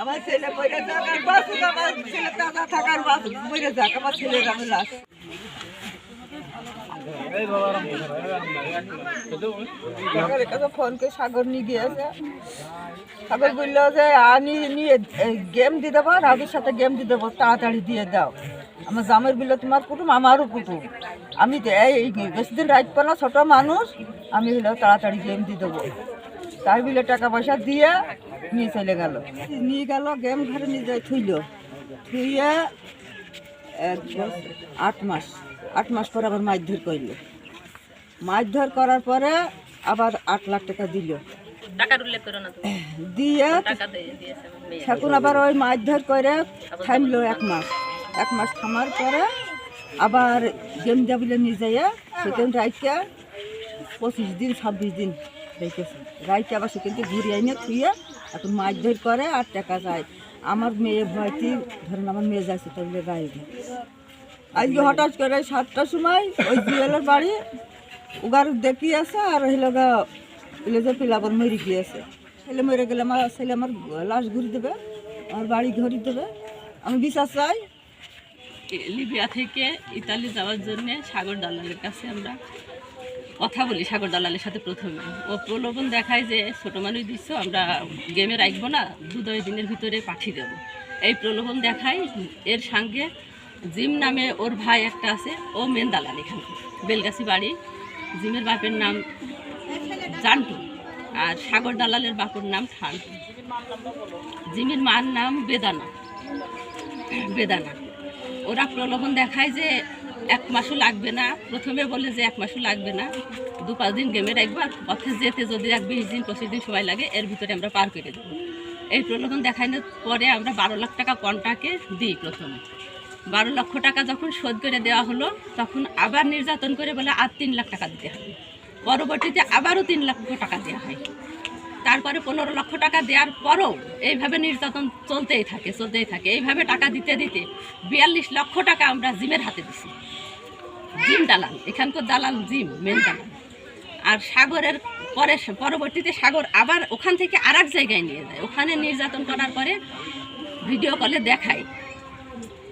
আমার ছেলে মরে থাকার বাস আমার ছেলে থাকার বাস মরে যাক আমার ছেলের আমি সাগরের কাছে ফোন করে সাগর সাগর বলল যে আনি নিয়ে গেম সাথে গেম দেবো, তাড়াতাড়ি দিয়ে দাও। আমার জামের তোমার কুটুম কুটুম। আমি এই বেশি দিন রাখব না ছোটো মানুষ। আমি হলো তাড়াতাড়ি গেম দিয়ে দেবো। তার বিলে টাকা পয়সা দিয়ে নিয়ে চলে গেল। নিয়ে গেল গেম ঘরে নিয়ে যায়, থুইল। থুইয়ে এক বছর আট মাস আট মাস পরে আবার মাছ ধর মারধর করল। মারধর করার পরে আবার আট লাখ টাকা দিল। দিয়ে এখন আবার ওই মারধর করে থামলো এক মাস। এক মাস থামার পরে আবার গেম জাবিলে নিয়ে যাইয়া সেখান রাইকে পঁচিশ দিন ছাব্বিশ দিন রেখেছে রাইকে আবার সেখান থেকে ঘুরিয়ে এনে থুয়ে এখন মারধর করে আর টাকা যায়। আমার মেয়ে ভয়টি ধরেন আমার মেয়ে যাচ্ছে তাহলে গায়ে আজকে হঠাৎ করে সাতটার সময় ওই জুয়েলের বাড়ি উগার দেখিয়েছে আর হইল গা যে পিলাবর মরে গিয়েছে। ছেলে মরে গেলে আমার ছেলে আমার লাশ ঘুরি দেবে, আমার বাড়ি ঘড়ি দেবে। আমি বিশ্বাস চাই। লিবিয়া থেকে ইতালি যাওয়ার জন্য সাগর দালালের কাছে আমরা কথা বলি সাগর দালালের সাথে প্রথমে। ও প্রলোভন দেখায় যে, ছোটো মানুষ দিচ্ছ, আমরা গেমে রাখব না দু দশ দিনের ভিতরে পাঠিয়ে দেবো। এই প্রলোভন দেখায় এর সঙ্গে জিম নামে ওর ভাই একটা আছে, ও মেন দালাল এখানে, বেলগাছি বাড়ি। জিমের বাপের নাম জান্টু, আর সাগর দালালের বাপুর নাম ঠান্টু জিমের মার নাম বেদানা বেদানা। ওরা প্রলোভন দেখায় যে এক মাসও লাগবে না। প্রথমে বলে যে এক মাসও লাগবে না। দু পাঁচ দিন গেমে রাখব আর যেতে যদি এক বিশ দিন, পঁচিশ দিন সময় লাগে, এর ভিতরে আমরা পার করে দেবো। এই প্রলোভন দেখানোর পরে আমরা বারো লাখ টাকা কন্টাকে দিই প্রথমে। বারো লক্ষ টাকা যখন শোধ করে দেওয়া হলো, তখন আবার নির্যাতন করে বলে আর তিন লাখ টাকা দিতে হবে। পরবর্তীতে আবারও তিন লক্ষ টাকা দেওয়া হয়। তারপরে পনেরো লক্ষ টাকা দেওয়ার পরও এইভাবে নির্যাতন চলতেই থাকে চলতেই থাকে। এইভাবে টাকা দিতে দিতে বিয়াল্লিশ লক্ষ টাকা আমরা জিমের হাতে দিছি। জিম দালাল, এখানকার দালাল জিম মেন দালাল। আর সাগরের পরে পরবর্তীতে সাগর আবার ওখান থেকে আর জায়গায় নিয়ে যায়। ওখানে নির্যাতন করার পরে ভিডিও কলে দেখায়।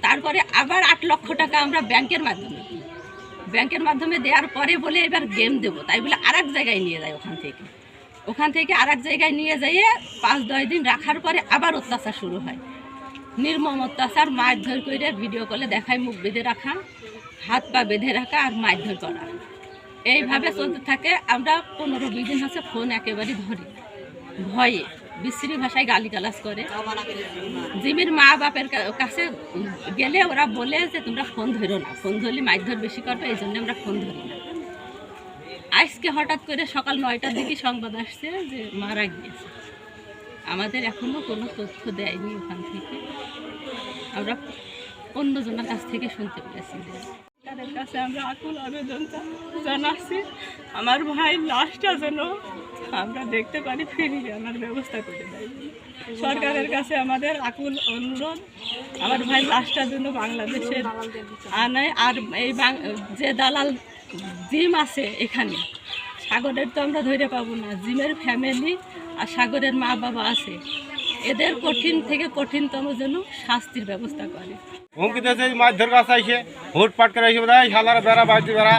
তারপরে আবার আট লক্ষ টাকা আমরা ব্যাংকের মাধ্যমে ব্যাংকের মাধ্যমে দেওয়ার পরে বলে এবার গেম দেবো। তাই বলে আর জায়গায় নিয়ে যায় ওখান থেকে। ওখান থেকে আর জায়গায় নিয়ে যাইয়ে পাঁচ, দশ দিন রাখার পরে আবার অত্যাচার শুরু হয়। নির্মম অত্যাচার, মারধর করে ভিডিও কলে দেখায়, মুখ বেঁধে রাখা, হাত পা বেঁধে রাখা আর মারধর করা। এইভাবে চলতে থাকে। আমরা পনেরো, বিশ দিন হচ্ছে ফোন একেবারে ধরি। ভয়ে, বিশ্রী ভাষায় গালিগালাজ করে। জিমির মা বাপের কাছে গেলে ওরা বলে যে, তোমরা ফোন ধরো না। ফোন ধরলে মারধর বেশি করবে, এই জন্য আমরা ফোন ধরি না। আজকে হঠাৎ করে সকাল নয়টার দিকে সংবাদ আসছে যে মারা গিয়েছে। আমাদের এখনও কোনো তথ্য দেয়নি ওখান থেকে। আমরা অন্যজনের কাছ থেকে শুনতে পেরেছি। যে তাদের কাছে আমরা আকুল আবেদনটা জানাচ্ছি। আমার ভাই লাশটা যেন আমরা দেখতে পারি, ফিরিয়ে আনার ব্যবস্থা করে দেয়। সরকারের কাছে আমাদের আকুল অনুরোধ, আমার ভাই লাশটার জন্য বাংলাদেশের আনায়। আর এই যে দালাল জিম আছে এখানে। সাগরের তো আমরা ধরে পাবো না। জিমের ফ্যামিলি আর সাগরের মা বাবা আছে। এদের কঠিন থেকে কঠিনতম যেন শাস্তির ব্যবস্থা করে। হুমকি দিয়েছে মাছ ধর কাছে আইসে হুট পাট করে আইসে বোধ শালার বেড়া বাড়িতে বেড়া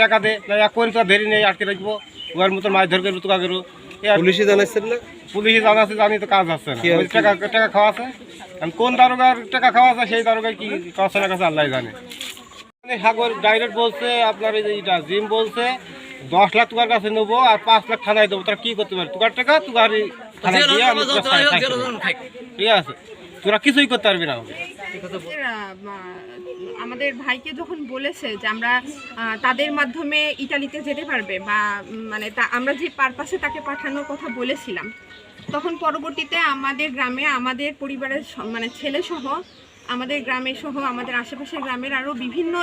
টাকা দে এক কোন তো ধরি নেই আটকে রাখব। ওর মতো মাছ ধর করব তোকা করব পুলিশে জানাচ্ছেন না? পুলিশে জানাচ্ছে জানি তো কাজ আছে টাকা টাকা খাওয়া আছে? কোন দারোগার টাকা খাওয়া আছে সেই দারোগার কি কাছে না কাছে আল্লাহ জানে। সাগর ডাইরেক্ট বলছে আপনার এই জিম বলছে দশ লাখ তোমার কাছে নেব আর পাঁচ লাখ থানায় দেবো। তারা কি করতে পারে তুকার টাকা থানায় দিয়ে আমি দেবো। ঠিক আছে? তোরা কিছুই করতে পারবি না আমাদের, ভাইকে যখন বলেছে যে আমরা আহ, তাদের মাধ্যমে ইটালিতে যেতে পারবে বা মানে তা- আমরা যে পারপাসে তাকে পাঠানোর কথা বলেছিলাম তখন পরবর্তীতে আমাদের গ্রামে আমাদের পরিবারের মানে ছেলে সহ আমাদের গ্রামে সহ আমাদের আশেপাশের গ্রামের আরও বিভিন্ন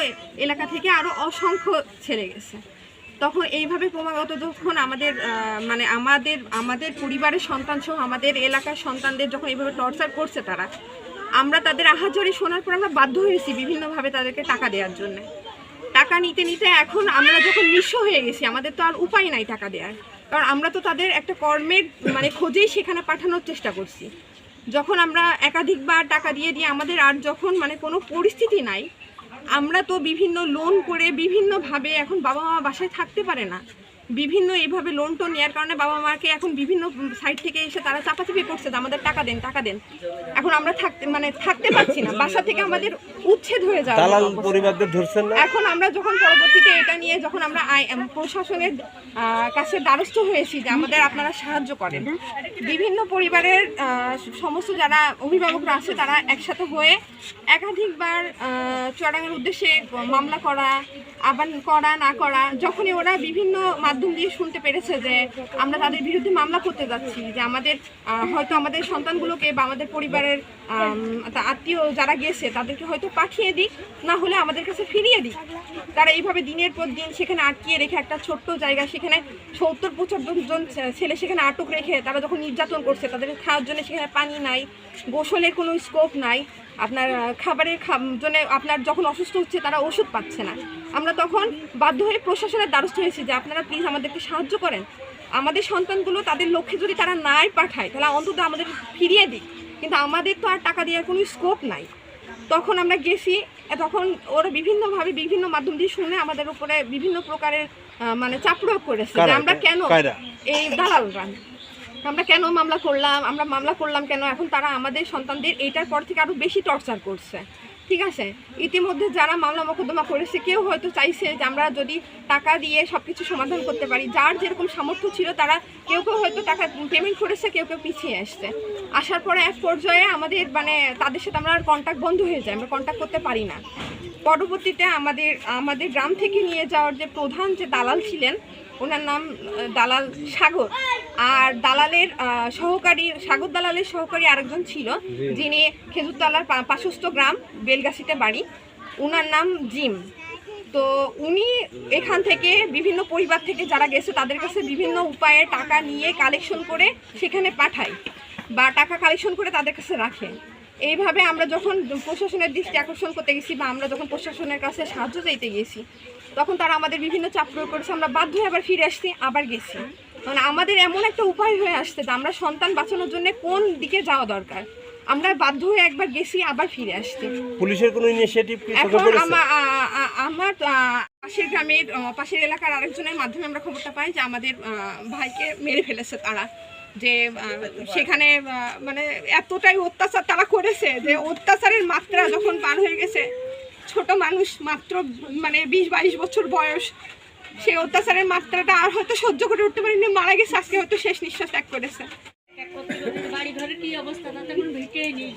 এলাকা থেকে আরও অসংখ্য ছেড়ে গেছে। তখন এইভাবে ক্রমাগত যখন আমাদের মানে আমাদের আমাদের পরিবারের সন্তান সহ আমাদের এলাকার সন্তানদের যখন এইভাবে টর্চার করছে তারা, আমরা তাদের আহাজারি শোনার পর আমরা বাধ্য হয়েছি বিভিন্নভাবে তাদেরকে টাকা দেওয়ার জন্য। টাকা নিতে নিতে এখন আমরা যখন নিঃস্ব হয়ে গেছি, আমাদের তো আর উপায় নাই টাকা দেওয়ার কারণ আমরা তো তাদের একটা কর্মের মানে খোঁজেই সেখানে পাঠানোর চেষ্টা করছি। যখন আমরা একাধিকবার টাকা দিয়ে দিয়ে আমাদের আর যখন মানে কোনো পরিস্থিতি নাই, আমরা তো বিভিন্ন লোন করে বিভিন্নভাবে এখন বাবা মা বাসায় থাকতে পারে না। বিভিন্ন এইভাবে লোন টোন নেওয়ার কারণে বাবা মাকে এখন বিভিন্ন সাইড থেকে এসে তারা চাপাচাপি করছে আমাদের টাকা দেন টাকা দেন। এখন আমরা থাকতে মানে থাকতে পারছি না। বাসা থেকে আমাদের উচ্ছেদ হয়ে যাওয়ার দালাল পরিবারদের ধরছেন না? এখন আমরা যখন পরবর্তীতে এটা নিয়ে যখন আমরা প্রশাসনের কাছে দ্বারস্থ হয়েছি যে আমাদের আপনারা সাহায্য করেন বিভিন্ন পরিবারের সমস্ত যারা অভিভাবকরা আছে তারা একসাথে হয়ে একাধিকবার আহ, চুয়াডাঙ্গার উদ্দেশ্যে মামলা করা আবার করা না করা যখনই ওরা বিভিন্ন মাধ্যম দিয়ে শুনতে পেরেছে যে আমরা তাদের বিরুদ্ধে মামলা করতে যাচ্ছি যে আমাদের হয়তো আমাদের সন্তানগুলোকে বা আমাদের পরিবারের আত্মীয় যারা গেছে তাদেরকে হয়তো পাঠিয়ে দিক, না হলে আমাদের কাছে ফিরিয়ে দিক। তারা এইভাবে দিনের পর দিন সেখানে আটকিয়ে রেখে একটা ছোট্ট জায়গা, সেখানে সত্তর, পঁচাত্তর জন ছেলে সেখানে আটক রেখে তারা যখন নির্যাতন করছে, তাদের খাওয়ার জন্য সেখানে পানি নাই, গোসলের কোনো স্কোপ নাই। আপনার খাবারের জন্য আপনার যখন অসুস্থ হচ্ছে তারা ওষুধ পাচ্ছে না। আমরা তখন বাধ্য হয়ে প্রশাসনের দ্বারস্থ হয়েছি যে আপনারা প্লিজ আমাদেরকে সাহায্য করেন। আমাদের সন্তানগুলো তাদের লক্ষ্যে যদি তারা নাই পাঠায়, তাহলে অন্তত আমাদের ফিরিয়ে দিক। কিন্তু আমাদের তো আর টাকা দেওয়ার কোনো স্কোপ নাই। তখন আমরা গেছি তখন ওরা বিভিন্নভাবে বিভিন্ন মাধ্যম দিয়ে শুনে আমাদের উপরে বিভিন্ন প্রকারের মানে চাপ প্রয়োগ করেছে যে আমরা কেন? এই দালালরা? আমরা কেন মামলা করলাম? আমরা মামলা করলাম কেন? এখন তারা আমাদের সন্তানদের এইটার পর থেকে আরও বেশি টর্চার করছে। ঠিক আছে? ইতিমধ্যে যারা মামলা মোকদ্দমা করেছে, কেউ হয়তো চাইছে যে আমরা যদি টাকা দিয়ে সব কিছু সমাধান করতে পারি। যার যেরকম সামর্থ্য ছিল, তারা কেউ কেউ হয়তো টাকা পেমেন্ট করেছে, কেউ কেউ পিছিয়ে আসছে। আসার পরে এক পর্যায়ে আমাদের মানে তাদের সাথে আমরা আর কন্ট্যাক্ট বন্ধ হয়ে যায়, আমরা কন্ট্যাক্ট করতে পারি না। পরবর্তীতে আমাদের আমাদের গ্রাম থেকে নিয়ে যাওয়ার যে প্রধান যে দালাল ছিলেন, ওনার নাম দালাল সাগর। আর দালালের সহকারী সাগর দালালের সহকারী আরেকজন ছিল যিনি খেজুরতলার পাশস্থ গ্রাম বেলগাছিতে বাড়ি। ওনার নাম জিম। তো উনি এখান থেকে বিভিন্ন পরিবার থেকে যারা গেছে তাদের কাছে বিভিন্ন উপায়ে টাকা নিয়ে কালেকশন করে সেখানে পাঠায় বা টাকা কালেকশন করে তাদের কাছে রাখে। এইভাবে আমরা যখন প্রশাসনের দৃষ্টি আকর্ষণ করতে গেছি বা আমরা যখন প্রশাসনের কাছে সাহায্য চাইতে গেছি তখন তারা আমাদের বিভিন্ন চাপ প্রয়োগ করেছে। আমরা বাধ্য হয়ে আবার ফিরে আসছি আবার গেছি। মানে আমাদের এমন একটা উপায় হয়ে আসছে যে আমরা সন্তান বাঁচানোর জন্য কোন দিকে যাওয়া দরকার? আমরা বাধ্য হয়ে একবার গেছি আবার ফিরে আসছি। পুলিশের কোনো ইনিশিয়েটিভ এখন আমার পাশের গ্রামের পাশের এলাকার আরেকজনের মাধ্যমে আমরা খবরটা পাই যে আমাদের ভাইকে মেরে ফেলেছে তারা। যে সেখানে মানে এতটাই অত্যাচার তারা করেছে যে অত্যাচারের মাত্রা যখন পার হয়ে গেছে ছোট মানুষ মাত্র মানে বিশ বাইশ বছর বয়স সেই অত্যাচারের মাত্রাটা আর হয়তো সহ্য করে উঠতে পারিনি মারা গেছে আজকে হয়তো শেষ নিঃশ্বাস ত্যাগ করেছে। বাড়ি ঘরের কি অবস্থা? না তখন ভিটেই নেই